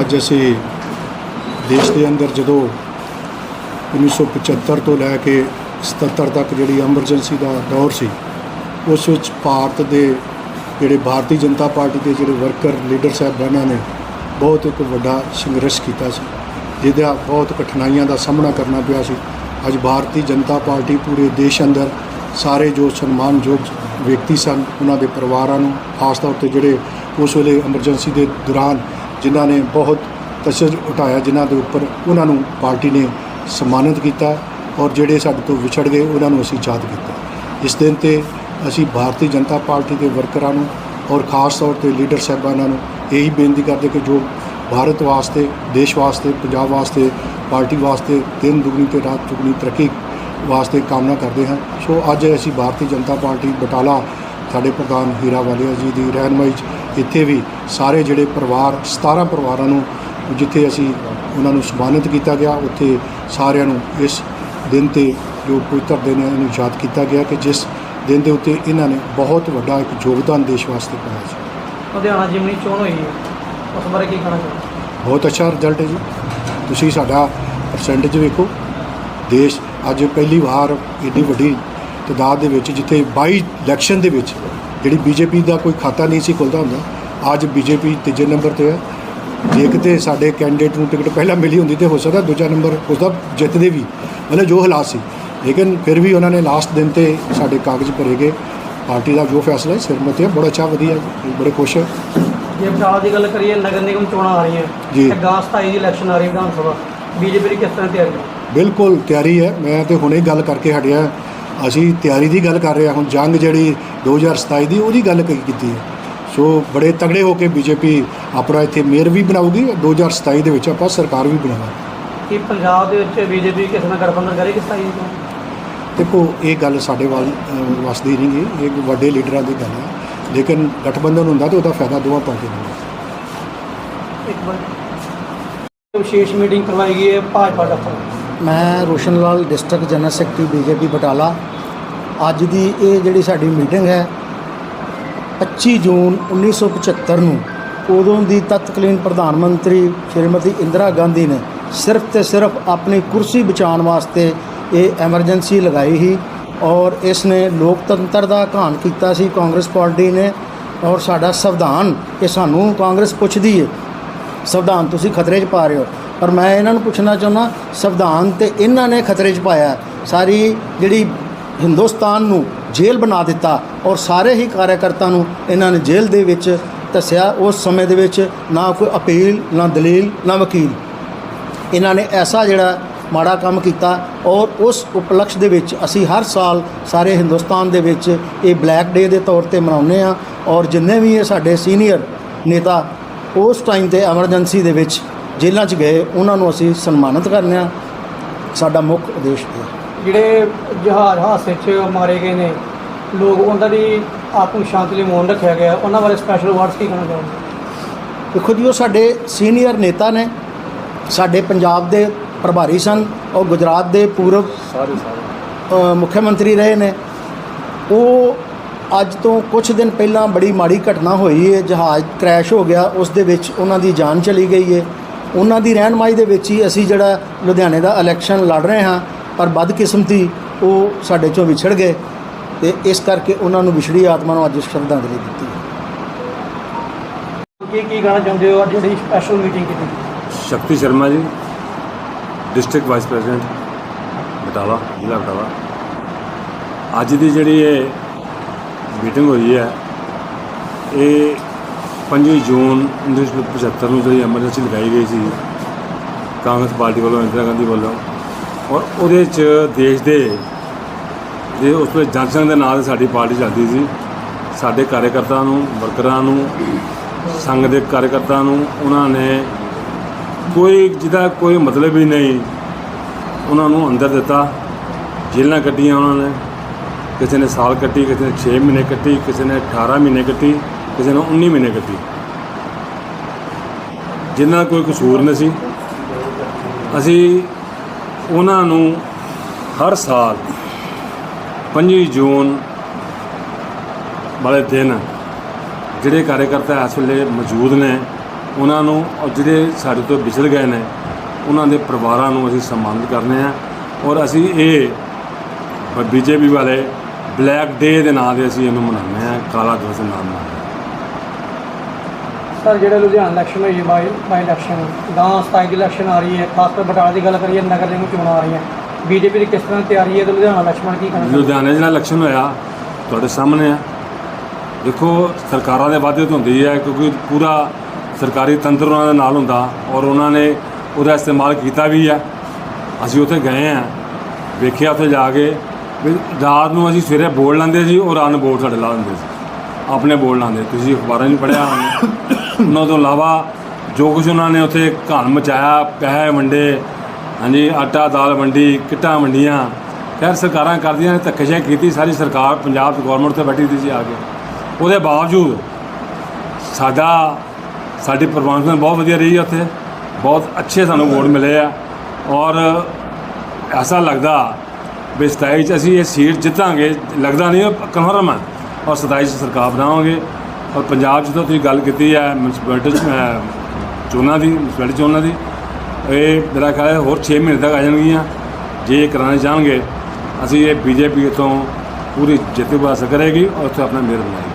ਅੱਜ ਅਸੀਂ ਦੇਸ਼ ਦੇ ਅੰਦਰ ਜਦੋਂ 1975 ਤੋਂ ਲੈ ਕੇ 77 ਤੱਕ ਜਿਹੜੀ ਐਮਰਜੈਂਸੀ ਦਾ ਦੌਰ ਸੀ, ਉਸ ਵਿੱਚ ਭਾਰਤ ਦੇ ਜਿਹੜੇ ਭਾਰਤੀ ਜਨਤਾ ਪਾਰਟੀ ਦੇ ਜਿਹੜੇ ਵਰਕਰ ਲੀਡਰ ਸਾਹਿਬਾਨਾਂ ਨੇ ਬਹੁਤ ਇੱਕ ਵੱਡਾ ਸੰਘਰਸ਼ ਕੀਤਾ ਸੀ। ਜਿਹਦਾ ਬਹੁਤ ਕਠਿਨਾਈਆਂ ਦਾ ਸਾਹਮਣਾ ਕਰਨਾ ਪਿਆ ਸੀ। ਅੱਜ ਭਾਰਤੀ ਜਨਤਾ ਪਾਰਟੀ ਪੂਰੇ ਦੇਸ਼ ਅੰਦਰ ਸਾਰੇ ਜੋ ਸਨਮਾਨਯੋਗ ਵਿਅਕਤੀ ਸਨ, ਉਹਨਾਂ ਦੇ ਪਰਿਵਾਰਾਂ ਨੂੰ, ਖਾਸ ਤੌਰ ਤੇ ਜਿਹੜੇ ਉਸ ਵੇਲੇ ਐਮਰਜੈਂਸੀ ਦੇ ਦੌਰਾਨ ਜਿਨ੍ਹਾਂ ਨੇ ਬਹੁਤ ਤਸ਼ੱਦਦ ਉਠਾਇਆ, ਜਿਨ੍ਹਾਂ ਦੇ ਉੱਪਰ ਉਹਨਾਂ ਨੂੰ ਪਾਰਟੀ ਨੇ ਸਨਮਾਨਿਤ ਕੀਤਾ ਔਰ ਜਿਹੜੇ ਸਾਡੇ ਤੋਂ ਵਿਛੜ ਗਏ, ਉਹਨਾਂ ਨੂੰ ਅਸੀਂ ਯਾਦ ਕੀਤਾ। ਇਸ ਦਿਨ ਤੇ ਅਸੀਂ ਭਾਰਤੀ ਜਨਤਾ ਪਾਰਟੀ ਦੇ ਵਰਕਰਾਂ ਨੂੰ ਔਰ ਖਾਸ ਤੌਰ ਤੇ ਲੀਡਰ ਸਾਹਿਬਾਨਾਂ ਨੂੰ ਇਹੀ ਬੇਨਤੀ ਕਰਦੇ ਕਿ ਜੋ ਭਾਰਤ ਵਾਸਤੇ, ਦੇਸ਼ ਵਾਸਤੇ, ਪੰਜਾਬ ਵਾਸਤੇ, ਪਾਰਟੀ ਵਾਸਤੇ ਦਿਨ ਦੁਗਣੀ ਤੇ ਰਾਤ ਦੁਗਣੀ ਤਰੱਕੀ ਵਾਸਤੇ ਕਾਮਨਾ ਕਰਦੇ ਹਾਂ। ਸੋ ਅੱਜ ਅਸੀਂ ਭਾਰਤੀ ਜਨਤਾ ਪਾਰਟੀ ਬਟਾਲਾ, ਸਾਡੇ ਪ੍ਰਧਾਨ ਹੀਰਾ ਵਾਲੀਆ ਜੀ ਦੀ ਰਹਿਨਮਾਈ 'ਚ ਇੱਥੇ ਵੀ ਸਾਰੇ ਜਿਹੜੇ ਪਰਿਵਾਰ 17 ਪਰਿਵਾਰਾਂ ਨੂੰ ਜਿੱਥੇ ਅਸੀਂ ਉਹਨਾਂ ਨੂੰ ਸਨਮਾਨਿਤ ਕੀਤਾ ਗਿਆ ਉੱਥੇ ਸਾਰਿਆਂ ਨੂੰ ਇਸ ਦਿਨ ਤੇ ਜੋ ਪਵਿੱਤਰ ਦਿਨ ਹੈ ਇਹਨੂੰ ਯਾਦ ਕੀਤਾ ਗਿਆ ਕਿ ਜਿਸ ਦਿਨ ਦੇ ਉੱਤੇ ਇਹਨਾਂ ਨੇ ਬਹੁਤ ਵੱਡਾ ਇੱਕ ਯੋਗਦਾਨ ਦੇਸ਼ ਵਾਸਤੇ ਪਾਇਆ ਸੀ। ਲੁਧਿਆਣਾ ਜਿਮਨੀ ਚੋਣ ਹੋਈ ਹੈ। ਉਸ ਬਾਰੇ ਕੀ ਕਹਿਣਾ ਚਾਹੁੰਦੇ ਬਹੁਤ ਅੱਛਾ ਰਿਜ਼ਲਟ ਹੈ ਜੀ। ਤੁਸੀਂ ਸਾਡਾ ਪਰਸੈਂਟੇਜ ਵੇਖੋ। ਦੇਸ਼ ਅੱਜ ਪਹਿਲੀ ਵਾਰ ਇੰਨੀ ਵੱਡੀ ਤਦਾਦ ਦੇ ਵਿੱਚ ਜਿੱਥੇ 22 ਇਲੈਕਸ਼ਨ ਦੇ ਵਿੱਚ ਜਿਹੜੀ ਬੀਜੇਪੀ ਦਾ ਕੋਈ ਖਾਤਾ ਨਹੀਂ ਸੀ ਖੁੱਲਦਾ ਹੁੰਦਾ ਅੱਜ ਬੀਜੇਪੀ ਤੀਜੇ ਨੰਬਰ ਤੇ ਹੈ। ਜੇ ਕਿਤੇ ਸਾਡੇ ਕੈਂਡੀਡੇਟ ਨੂੰ ਟਿਕਟ ਪਹਿਲਾਂ ਮਿਲੀ ਹੁੰਦੀ ਤੇ ਹੋ ਸਕਦਾ ਦੂਜਾ ਨੰਬਰ ਉਸਦਾ ਜਿੱਤਦੇ ਵੀ ਮਤਲਬ ਜੋ ਹਾਲਾਤ ਸੀ। ਲੇਕਿਨ ਫਿਰ ਵੀ ਉਹਨਾਂ ਨੇ ਲਾਸਟ ਦਿਨ ਤੇ ਸਾਡੇ ਕਾਗਜ਼ ਭਰੇ ਗਏ। ਪਾਰਟੀ ਦਾ ਜੋ ਫੈਸਲਾ ਹੈ ਸਿਰਮਤੀ ਹੈ ਬੜਾ ਅੱਛਾ ਵਧੀਆ ਬੜੇ ਖੁਸ਼ ਹੈ। ਜੇ ਬਟਾਲਾ ਦੀ ਗੱਲ ਕਰੀਏ ਨਗਰ ਨਿਗਮ ਚੋਣਾਂ ਆ ਰਹੀਆਂ। ਜੀ। ਤੇ ਗਾਂ 27 ਦੀ ਇਲੈਕਸ਼ਨ ਆ ਰਹੀ ਵਿਧਾਨ ਸਭਾ। ਬੀਜੇਪੀ ਦੀ ਕਿਸ ਤਰ੍ਹਾਂ ਤਿਆਰੀ ਬਿਲਕੁਲ ਤਿਆਰੀ ਹੈ। ਮੈਂ ਤੇ ਹੁਣੇ ਗੱਲ ਕਰਕੇ ਹਟਿਆ। ਅਸੀਂ ਤਿਆਰੀ ਦੀ ਗੱਲ ਕਰ ਰਹੇ ਹਾਂ। ਹੁਣ ਜੰਗ ਜਿਹੜੀ 2027 ਦੀ ਉਹਦੀ ਗੱਲ ਕੀਤੀ ਹੈ। ਸੋ ਬੜੇ ਤਗੜੇ ਹੋ ਕੇ ਬੀਜੇਪੀ ਆਪਣਾ ਇੱਥੇ ਮੇਅਰ ਵੀ ਬਣਾਊਗੀ 2027 ਦੇ ਵਿੱਚ ਆਪਾਂ ਸਰਕਾਰ ਵੀ ਬਣਾਵਾਂਗੇ। ਕਿ ਪੰਜਾਬ ਦੇ ਵਿੱਚ ਬੀਜੇਪੀ ਕਿਸ ਨਾਲ ਗਠਬੰਧਨ ਕਰੇਗੀ 27 ਦੀ ਚੋਣ ਦੇਖੋ ਇਹ ਗੱਲ ਸਾਡੇ ਵੱਲ ਵਸਦੀ ਨਹੀਂ ਗੀ। ਇਹ ਵੱਡੇ ਲੀਡਰਾਂ ਦੀ ਗੱਲ ਹੈ। ਲੇਕਿਨ ਗਠਬੰਧਨ ਹੁੰਦਾ ਤੇ ਉਹਦਾ ਫਾਇਦਾ ਦੋਵਾਂ ਪਾਰਟੀਆਂ ਨੂੰ। ਇੱਕ ਵਾਰ ਵਿਸ਼ੇਸ਼ ਮੀਟਿੰਗ ਕਰਵਾਈ ਗਈ ਹੈ ਭਾਜਪਾ ਦਫ਼ਤਰ। ਮੈਂ Roshan Lal, district general secretary, BJP Batala. ਅੱਜ ਦੀ ਇਹ ਜਿਹੜੀ ਸਾਡੀ ਮੀਟਿੰਗ ਹੈ 25 ਜੂਨ 1975 ਨੂੰ, ਉਦੋਂ ਦੀ ਤਤਕਾਲੀਨ ਪ੍ਰਧਾਨ ਮੰਤਰੀ ਸ਼੍ਰੀਮਤੀ ਇੰਦਰਾ ਗਾਂਧੀ ਨੇ ਸਿਰਫ ਤੇ ਸਿਰਫ ਆਪਣੀ ਕੁਰਸੀ ਬਚਾਉਣ ਵਾਸਤੇ ਇਹ ਐਮਰਜੈਂਸੀ ਲਗਾਈ ਸੀ ਔਰ ਇਸ ਨੇ ਲੋਕਤੰਤਰ ਦਾ ਘਾਣ ਕੀਤਾ ਸੀ, ਕਾਂਗਰਸ ਪਾਰਟੀ ਨੇ ਔਰ ਸਾਡਾ ਸੰਵਿਧਾਨ, ਇਹ ਸਾਨੂੰ ਕਾਂਗਰਸ ਪੁੱਛਦੀ ਹੈ ਸੰਵਿਧਾਨ ਤੁਸੀਂ ਖਤਰੇ 'ਚ ਪਾ ਰਹੇ ਹੋ। ਪਰ ਮੈਂ ਇਹਨਾਂ ਨੂੰ ਪੁੱਛਣਾ ਚਾਹੁੰਦਾ, ਸੰਵਿਧਾਨ ਤੇ ਇਹਨਾਂ ਨੇ ਖਤਰੇ 'ਚ ਪਾਇਆ, ਸਾਰੀ ਜਿਹੜੀ ਹਿੰਦੁਸਤਾਨ ਨੂੰ ਜੇਲ੍ਹ ਬਣਾ ਦਿੱਤਾ ਔਰ ਸਾਰੇ ਹੀ ਕਾਰਜਕਰਤਾ ਨੂੰ ਇਹਨਾਂ ਨੇ ਜੇਲ੍ਹ ਦੇ ਵਿੱਚ ਦੱਸਿਆ, ਉਸ ਸਮੇਂ ਦੇ ਵਿੱਚ ਨਾ ਕੋਈ ਅਪੀਲ, ਨਾ ਦਲੀਲ, ਨਾ ਵਕੀਲ। ਇਹਨਾਂ ਨੇ ਐਸਾ ਜਿਹੜਾ ਮਾੜਾ ਕੰਮ ਕੀਤਾ ਔਰ ਉਸ ਉਪਲਕਸ਼ ਦੇ ਵਿੱਚ ਅਸੀਂ ਹਰ ਸਾਲ ਸਾਰੇ ਹਿੰਦੁਸਤਾਨ ਦੇ ਵਿੱਚ ਇਹ ਬਲੈਕ ਡੇ ਦੇ ਤੌਰ ਤੇ ਮਨਾਉਂਦੇ ਆ ਔਰ ਜਿੰਨੇ ਵੀ ਇਹ ਸਾਡੇ ਸੀਨੀਅਰ ਨੇਤਾ ਉਸ ਟਾਈਮ ਤੇ ਐਮਰਜੈਂਸੀ ਦੇ ਵਿੱਚ ਜੇਲ੍ਹਾਂ 'ਚ ਗਏ ਉਹਨਾਂ ਨੂੰ ਅਸੀਂ ਸਨਮਾਨਿਤ ਕਰਨੇ ਆ। ਸਾਡਾ ਮੁੱਖ ਉਦੇਸ਼ ਹੈ ਜਿਹੜੇ ਜਹਾਜ਼ ਹਾਦਸੇ 'ਚ ਮਾਰੇ ਗਏ ਨੇ ਲੋਕ ਉਹਨਾਂ ਦੀ ਆਤਮ ਸ਼ਾਂਤੀ ਲਈ ਮੌਨ ਰੱਖਿਆ ਗਿਆ। ਉਹਨਾਂ ਬਾਰੇ ਸਪੈਸ਼ਲ ਵਰਡਸ ਕੀ ਕਹਿਣਾ ਚਾਹੁੰਦੇ ਦੇਖੋ ਜੀ ਉਹ ਸਾਡੇ ਸੀਨੀਅਰ ਨੇਤਾ ਨੇ ਸਾਡੇ ਪੰਜਾਬ ਦੇ ਪ੍ਰਭਾਰੀ ਸਨ ਔਰ ਗੁਜਰਾਤ ਦੇ ਪੂਰਵ ਸਾਰੇ ਸਾਰੇ। ਮੁੱਖ ਮੰਤਰੀ ਰਹੇ ਨੇ। ਉਹ ਅੱਜ ਤੋਂ ਕੁਝ ਦਿਨ ਪਹਿਲਾਂ ਬੜੀ ਮਾੜੀ ਘਟਨਾ ਹੋਈ ਹੈ ਜਹਾਜ਼ ਕ੍ਰੈਸ਼ ਹੋ ਗਿਆ ਉਸ ਦੇ ਵਿੱਚ ਉਹਨਾਂ ਦੀ ਜਾਨ ਚਲੀ ਗਈ ਹੈ ਉਹਨਾਂ ਦੀ ਰਹਿਨਮਾਈ ਦੇ ਵਿੱਚ ਹੀ ਅਸੀਂ ਜਿਹੜਾ ਲੁਧਿਆਣੇ ਦਾ ਇਲੈਕਸ਼ਨ ਲੜ ਰਹੇ ਹਾਂ ਪਰ ਬਦਕਿਸਮਤੀ ਉਹ ਸਾਡੇ ਚੋਂ ਵਿਛੜ ਗਏ ਤੇ ਇਸ ਕਰਕੇ ਉਹਨਾਂ ਨੂੰ ਵਿਛੜੀ ਆਤਮਾ ਨੂੰ ਅੱਜ ਸ਼ਰਧਾਂਜਲੀ ਦਿੱਤੀ ਹੈ ਕੀ ਕੀ ਕਹਿਣਾ ਚਾਹੁੰਦੇ ਹੋ? ਅੱਜ ਜਿਹੜੀ ਸਪੈਸ਼ਲ ਮੀਟਿੰਗ ਕੀਤੀ? ਸ਼ਕਤੀ Sharma ji district vice president Batala ਜ਼ਿਲ੍ਹਾ ਬਟਾਲਾ। ਅੱਜ ਦੀ ਜਿਹੜੀ ਇਹ ਮੀਟਿੰਗ ਹੋਈ ਹੈ ਇਹ 5 ਜੂਨ 1975 ਨੂੰ ਜਿਹੜੀ ਐਮਰਜੈਂਸੀ ਲਗਾਈ ਗਈ ਸੀ, ਕਾਂਗਰਸ ਪਾਰਟੀ ਵੱਲੋਂ ਇੰਦਰਾ ਗਾਂਧੀ ਵੱਲੋਂ। ਔਰ ਉਹਦੇ 'ਚ ਦੇਸ਼ ਦੇ ਜੇ ਉਸ ਵੇਲੇ ਜਨਸੰਘ ਦੇ ਨਾਂ ਤੇ ਸਾਡੀ ਪਾਰਟੀ ਚੱਲਦੀ ਸੀ। ਸਾਡੇ ਕਾਰਜਕਰਤਾ ਨੂੰ, ਵਰਕਰਾਂ ਨੂੰ, ਸੰਘ ਦੇ ਕਾਰਜਕਰਤਾ ਨੂੰ, ਉਹਨਾਂ ਨੇ ਕੋਈ ਜਿਹਦਾ ਕੋਈ ਮਤਲਬ ਹੀ ਨਹੀਂ ਉਹਨਾਂ ਨੂੰ ਅੰਦਰ ਦਿੱਤਾ। ਜੇਲ੍ਹਾਂ ਕੱਟੀਆਂ ਉਹਨਾਂ ਨੇ। ਕਿਸੇ ਨੇ ਸਾਲ ਕੱਟੀ ਕਿਸੇ ਨੇ 6 ਮਹੀਨੇ ਕੱਟੀ ਕਿਸੇ ਨੇ 18 ਮਹੀਨੇ ਕੱਟੀ ਕਿਸੇ ਨੇ 19 ਮਹੀਨੇ ਕੱਟੀ। ਜਿਨ੍ਹਾਂ ਕੋਈ ਕਸੂਰ ਨਹੀਂ ਸੀ। ਅਸੀਂ ਉਹਨਾਂ ਨੂੰ ਹਰ ਸਾਲ 5 ਜੂਨ ਵਾਲੇ ਦਿਨ ਜਿਹੜੇ ਕਾਰਜਕਰਤਾ ਇਸ ਵੇਲੇ ਮੌਜੂਦ ਨੇ, ਉਹਨਾਂ ਨੂੰ ਔਰ ਜਿਹੜੇ ਸਾਡੇ ਤੋਂ ਵਿਛੜ ਗਏ ਨੇ, ਉਹਨਾਂ ਦੇ ਪਰਿਵਾਰਾਂ ਨੂੰ ਅਸੀਂ ਸਨਮਾਨਿਤ ਕਰਨੇ ਆ। ਔਰ ਅਸੀਂ ਇਹ ਬੀਜੇਪੀ ਵਾਲੇ ਬਲੈਕ ਡੇ ਦੇ ਨਾਂ ਦੇ ਅਸੀਂ ਇਹਨੂੰ ਮਨਾਉਂਦੇ ਆ, ਕਾਲਾ ਦਿਵਸ ਦੇ ਨਾਮ ਨਾਲ ਸਰ, ਜਿਹੜੇ ਲੁਧਿਆਣਾ ਇਲੈਕਸ਼ਨ ਹੋਈ ਬਾਈ ਬਾਈ ਇਲੈਕਸ਼ਨ ਗਾਂ 27 ਦੀ ਇਲੈਕਸ਼ਨ ਆ ਰਹੀ ਹੈ। ਖਾਸ ਕਰ ਬਟਾਲਾ ਦੀ ਗੱਲ ਕਰੀਏ, ਨਗਰ ਨਿਗਮ ਚੋਣਾਂ ਆ ਰਹੀਆਂ। ਬੀਜੇਪੀ ਦੀ ਕਿਸ ਤਰ੍ਹਾਂ ਤਿਆਰੀ ਹੈ ਤੇ ਲੁਧਿਆਣਾ ਇਲੈਕਸ਼ਨ ਕੀ ਕਹਿਣਾ ਲੁਧਿਆਣੇ ਜਿਹੜਾ ਇਲੈਕਸ਼ਨ ਹੋਇਆ, ਤੁਹਾਡੇ ਸਾਹਮਣੇ ਆ। ਦੇਖੋ, ਸਰਕਾਰਾਂ ਦੇ ਵਾਅਦੇ ਤੋਂ ਹੁੰਦੀ ਹੈ, ਕਿਉਂਕਿ ਪੂਰਾ ਸਰਕਾਰੀ ਤੰਤਰ ਉਹਨਾਂ ਦੇ ਨਾਲ ਹੁੰਦਾ ਔਰ ਉਹਨਾਂ ਨੇ ਉਹਦਾ ਇਸਤੇਮਾਲ ਕੀਤਾ ਵੀ ਹੈ ਅਸੀਂ ਉੱਥੇ ਗਏ ਆ, ਵੇਖਿਆ ਉੱਥੇ ਜਾ ਕੇ, ਵੀ ਰਾਤ ਨੂੰ ਅਸੀਂ ਸਵੇਰੇ ਬੋਰਡ ਲੈਂਦੇ ਸੀ ਔਰ ਅਨ ਬੋਰਡ ਸਾਡੇ ਲਾ ਦਿੰਦੇ ਸੀ। ਆਪਣੇ ਬੋਰਡ ਲਾਉਂਦੇ ਤੁਸੀਂ ਅਖਬਾਰਾਂ 'ਚ ਪੜ੍ਹਿਆ ਹੋਣਾ। ਉਹਨਾਂ ਤੋਂ ਇਲਾਵਾ ਜੋ ਕੁਝ ਉਹਨਾਂ ਨੇ ਉੱਥੇ ਘਾਣ ਮਚਾਇਆ, ਪੈਸੇ ਵੰਡੇ, ਹਾਂਜੀ, ਆਟਾ, ਦਾਲ ਵੰਡੀ, ਕਿੱਟਾਂ ਵੰਡੀਆਂ। ਖੈਰ, ਸਰਕਾਰਾਂ ਕਰਦੀਆਂ ਨੇ ਧੱਕੇਸ਼ਾਹੀ ਕੀਤੀ। ਸਾਰੀ ਸਰਕਾਰ ਪੰਜਾਬ ਦੀ ਗਵਰਨਮੈਂਟ ਤੇ ਬੈਠੀ ਦੀ ਸੀ ਆ ਕੇ। ਉਹਦੇ ਬਾਵਜੂਦ ਸਾਡਾ, ਸਾਡੀ ਪਰਫਾਰਮੈਂਸ ਬਹੁਤ ਵਧੀਆ ਰਹੀ ਹੈ ਉੱਥੇ। ਬਹੁਤ ਅੱਛੇ ਸਾਨੂੰ ਵੋਟ ਮਿਲੇ ਆ। ਔਰ ਐਸਾ ਲੱਗਦਾ ਵੀ 27 ਚ ਅਸੀਂ ਇਹ ਸੀਟ ਜਿੱਤਾਂਗੇ। ਲੱਗਦਾ ਨਹੀਂ ਕਨਫਰਮ ਹੈ ਔਰ 27 ਚ ਸਰਕਾਰ ਬਣਾਵਾਂਗੇ ਔਰ ਪੰਜਾਬ 'ਚ ਤਾਂ ਤੁਸੀਂ ਗੱਲ ਕੀਤੀ ਹੈ ਮਿਊਨਿਸਪੈਲਿਟੀ ਚੋਣਾਂ ਦੀ ਮਿਊਨਿਸਪੈਲਿਟੀ ਚੋਣਾਂ ਦੀ। ਇਹ ਮੇਰਾ ਖਿਆਲ ਹੈ ਹੋਰ 6 ਮਹੀਨੇ ਤੱਕ ਆ ਜਾਣਗੀਆਂ। ਜੇ ਇਹ ਕਰਾਉਣੇ ਚਾਹਣਗੇ ਅਸੀਂ ਇਹ ਬੀਜੇਪੀ ਤੋਂ ਪੂਰੀ ਜਿੱਤ ਹਾਸਲ ਕਰੇਗੀ ਔਰ ਉੱਥੇ ਆਪਣਾ ਮੇਅਰ ਬਣਾਏਗੀ।